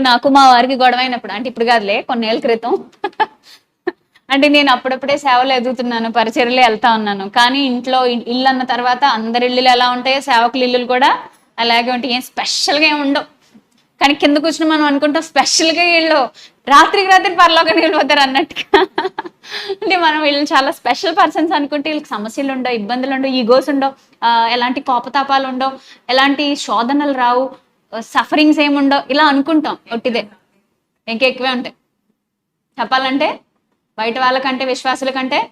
నాకు మా వారికి గొడవ అయినప్పుడు అంటే ఇప్పుడు కాదులే కొన్నేళ్ళ క్రితం. అంటే నేను అప్పుడప్పుడే సేవలు ఎదుగుతున్నాను పరిచర్లు వెళ్తా ఉన్నాను. కానీ ఇంట్లో ఇల్లు అన్న తర్వాత అందరి ఇల్లులు ఎలా ఉంటాయో సేవకుల ఇల్లులు కూడా అలాగే ఉంటాయి. ఏం స్పెషల్గా ఏమి ఉండవు. కానీ కింద కూర్చుని మనం అనుకుంటాం స్పెషల్గా వీళ్ళు రాత్రికి రాత్రి పరలోకి వెళ్ళిపోతారు అన్నట్టుగా. అంటే మనం వీళ్ళు చాలా స్పెషల్ పర్సన్స్ అనుకుంటే వీళ్ళకి సమస్యలు ఉండవు ఇబ్బందులు ఉండవు ఈగోస్ ఉండవు. ఎలాంటి కోపతాపాలు ఉండవు ఎలాంటి శోధనలు రావు. సఫరింగ్స్ ఏమి ఉండవు ఇలా అనుకుంటాం ఒట్టిదే. ఇంకా ఎక్కువే ఉంటాయి. చెప్పాలంటే బయట వాళ్ళకంటే విశ్వాసుల కంటే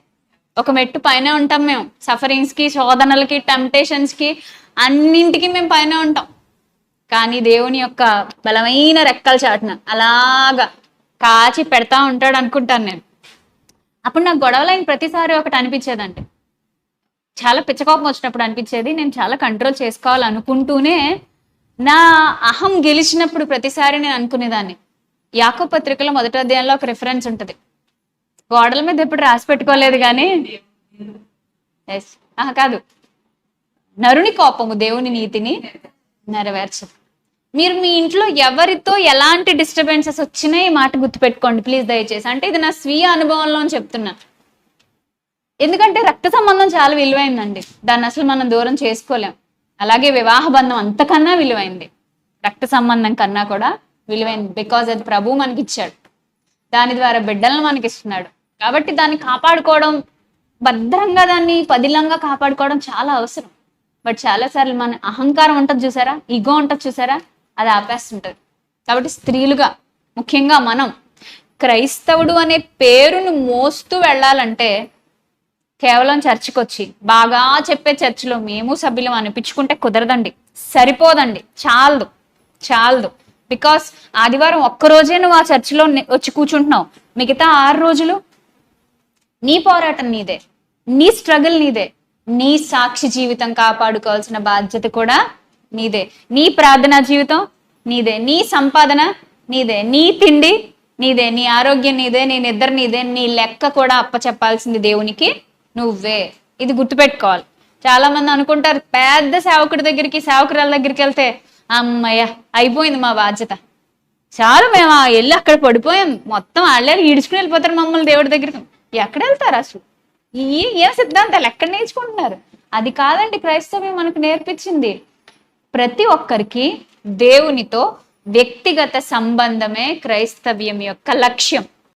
ఒక మెట్టు పైన ఉంటాం మేము. సఫరింగ్స్కి శోధనలకి టెంప్టేషన్స్కి అన్నింటికి మేము పైన ఉంటాం. కానీ దేవుని యొక్క బలమైన రెక్కల చాటున అలాగా కాచి పెడతా ఉంటాడు అనుకుంటాను నేను. అప్పుడు నాకు గొడవలైన ప్రతిసారి ఒకటి అనిపించేదండి. చాలా పిచ్చకోపం వచ్చినప్పుడు అనిపించేది. నేను చాలా కంట్రోల్ చేసుకోవాలనుకుంటూనే నా అహం గెలిచినప్పుడు ప్రతిసారి నేను అనుకునేదాన్ని. యాకో పత్రికలో మొదటి అధ్యాయంలో ఒక రిఫరెన్స్ ఉంటుంది. గోడల మీద ఎప్పుడు రాసి పెట్టుకోలేదు కానీ. ఎస్ ఆహా కాదు. నరుని కోపము దేవుని నీతిని నెరవేర్చదు. మీరు మీ ఇంట్లో ఎవరితో ఎలాంటి డిస్టర్బెన్సెస్ వచ్చినా ఈ మాట గుర్తుపెట్టుకోండి. ప్లీజ్ దయచేసి. అంటే ఇది నా స్వీయ అనుభవంలో చెప్తున్నా. ఎందుకంటే రక్త సంబంధం చాలా విలువైందండి. దాన్ని అసలు మనం దూరం చేసుకోలేం. అలాగే వివాహ బంధం అంతకన్నా విలువైంది. రక్త సంబంధం కన్నా కూడా విలువైంది. బికాజ్ అది ప్రభు మనకి ఇచ్చాడు దాని ద్వారా బిడ్డలను మనకి ఇస్తున్నాడు కాబట్టి దాన్ని కాపాడుకోవడం భద్రంగా దాన్ని పదిలంగా కాపాడుకోవడం చాలా అవసరం. బట్ చాలాసార్లు మన అహంకారం ఉంటుంది చూసారా? ఈగో ఉంటుంది చూసారా? అది ఆపేస్తుంటది. కాబట్టి స్త్రీలుగా ముఖ్యంగా మనం క్రైస్తవుడు అనే పేరును మోస్తూ వెళ్ళాలంటే కేవలం చర్చికి వచ్చి బాగా చెప్పే చర్చిలో మేము సభ్యులం అనిపించుకుంటే కుదరదండి. సరిపోదండి. చాలదు. చాలదు. బికాస్ ఆదివారం ఒక్క రోజే నువ్వు ఆ చర్చిలో వచ్చి కూర్చుంటున్నావు. మిగతా ఆరు రోజులు నీ పోరాటం నీదే. నీ స్ట్రగుల్ నీదే. నీ సాక్షి జీవితం కాపాడుకోవాల్సిన బాధ్యత కూడా నీదే. నీ ప్రార్థనా జీవితం నీదే. నీ సంపాదన నీదే. నీ తిండి నీదే. నీ ఆరోగ్యం నీదే. నీ నిద్ర నీదే. నీ లెక్క కూడా అప్పచెప్పాల్సింది దేవునికి. నువ్వే. ఇది గుర్తుపెట్టుకోవాలి. చాలా మంది అనుకుంటారు పెద్ద సేవకుడి దగ్గరికి సేవకురాల దగ్గరికి వెళ్తే అమ్మయ్య అయిపోయింది మా బాధ్యత. చాలు మేము వెళ్ళి అక్కడ పడిపోయాం. మొత్తం వాళ్ళే ఈడ్చుకుని వెళ్ళిపోతారు మమ్మల్ని దేవుడి దగ్గరికి. ఎక్కడ వెళ్తారు అసలు? ఈ ఏం సిద్ధాంతాలు ఎక్కడ నేర్చుకుంటున్నారు? అది కాదండి క్రైస్తవ్యం మనకు నేర్పించింది. ప్రతి ఒక్కరికి దేవునితో వ్యక్తిగత సంబంధమే క్రైస్తవ్యం యొక్క లక్ష్యం.